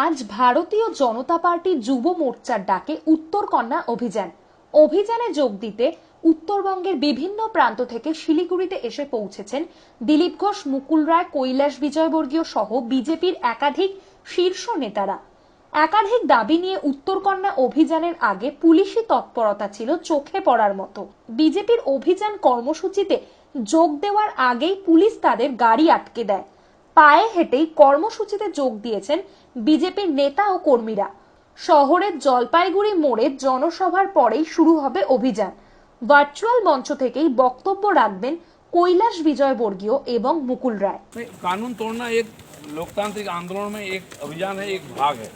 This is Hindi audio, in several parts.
আজ ভারতীয় জনতা পার্টি যুব মোর্চার ডাকে উত্তরকন্যা অভিযান। অভিযানে যোগ দিতে উত্তরবঙ্গের বিভিন্ন প্রান্ত থেকে শিলিগুড়িতে এসে পৌঁছেছেন দিলীপ ঘোষ, মুকুল রায়, কৈলাস বিজয়বর্গীয় সহ বিজেপির একাধিক শীর্ষ নেতারা। একাধিক দাবি নিয়ে উত্তরকন্যা অভিযানের আগে পুলিশি তৎপরতা ছিল চোখে পড়ার মতো। বিজেপির অভিযান কর্মসূচিতে যোগ দেওয়ার আগেই পুলিশ তাদের গাড়ি আটকে দেয়। পায়ে হেঁটেই কর্মসূচিতে যোগ দিয়েছেন বিজেপির নেতা ও কর্মীরা শহরের জলপাইগুড়ি মোড়ে জনসভার পরেই শুরু হবে অভিযান ভার্চুয়াল মঞ্চ থেকেই বক্তব্য রাখবেন কৈলাস বিজয়বর্গীয় এবং মুকুল রায় नहीं कानून तोड़ना एक लोकतांत्रिक आंदोलन में एक अभियान है एक भाग है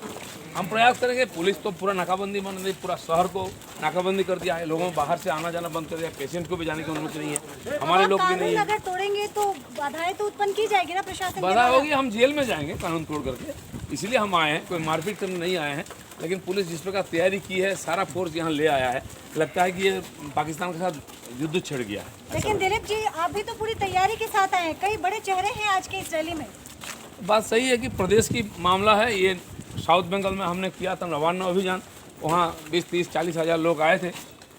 हम प्रयास करेंगे पुलिस तो पूरा नाकाबंदी बन रही पूरा शहर को नाकाबंदी कर दिया है लोगों को बाहर से आना जाना बंद कर दिया पेशेंट को भी जाने की अनुमति नहीं है हमारे लोग भी नहीं अगर तोड़ेंगे तो बाधाएँ तो उत्पन्न की जाएगी ना प्रशासन बाधा होगी हम जेल में जाएँगे कानून तोड़ करके इसलिए हम आए हैं कोई मारपीट करने नहीं आए हैं लेकिन पुलिस जिस प्रकार तैयारी की है सारा फोर्स यहाँ ले आया है लगता है कि ये पाकिस्तान के साथ युद्ध छिड़ गया है। लेकिन दिलीप जी आप भी तो पूरी तैयारी के साथ आए हैं कई बड़े चेहरे हैं आज के इस रैली में। बात सही है कि प्रदेश की मामला है ये साउथ बंगाल में हमने किया था नवान्न अभियान। वहाँ बीस तीस चालीस हज़ार लोग आए थे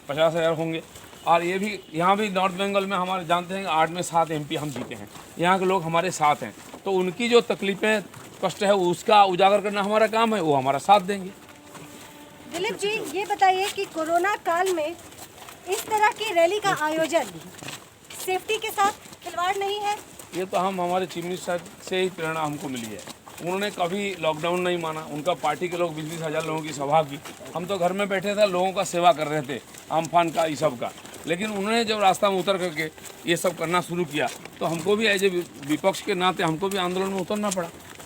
पचास हज़ार होंगे। और ये भी यहाँ भी नॉर्थ बंगाल में हमारे जानते हैं आठ में सात एमपी हम जीते हैं। यहाँ के लोग हमारे साथ हैं। तो उनकी जो तकलीफ़ें कष्ट है उसका उजागर करना हमारा काम है वो हमारा साथ देंगे। दिलीप जी ये बताइए कि कोरोना काल में इस तरह की रैली का आयोजन सेफ्टी के साथ खिलवाड़ नहीं है? ये तो हम हमारे चीफ मिनिस्टर से ही प्रेरणा हमको मिली है। उन्होंने कभी लॉकडाउन नहीं माना। उनका पार्टी के लोग बीस बीस हज़ार लोगों की सभा की। हम तो घर में बैठे थे, लोगों का सेवा कर रहे थे, आमफान का ये सब का। लेकिन उन्होंने जब रास्ता में उतर करके ये सब करना शुरू किया तो हमको भी एज ए विपक्ष के नाते हमको भी आंदोलन में उतरना पड़ा।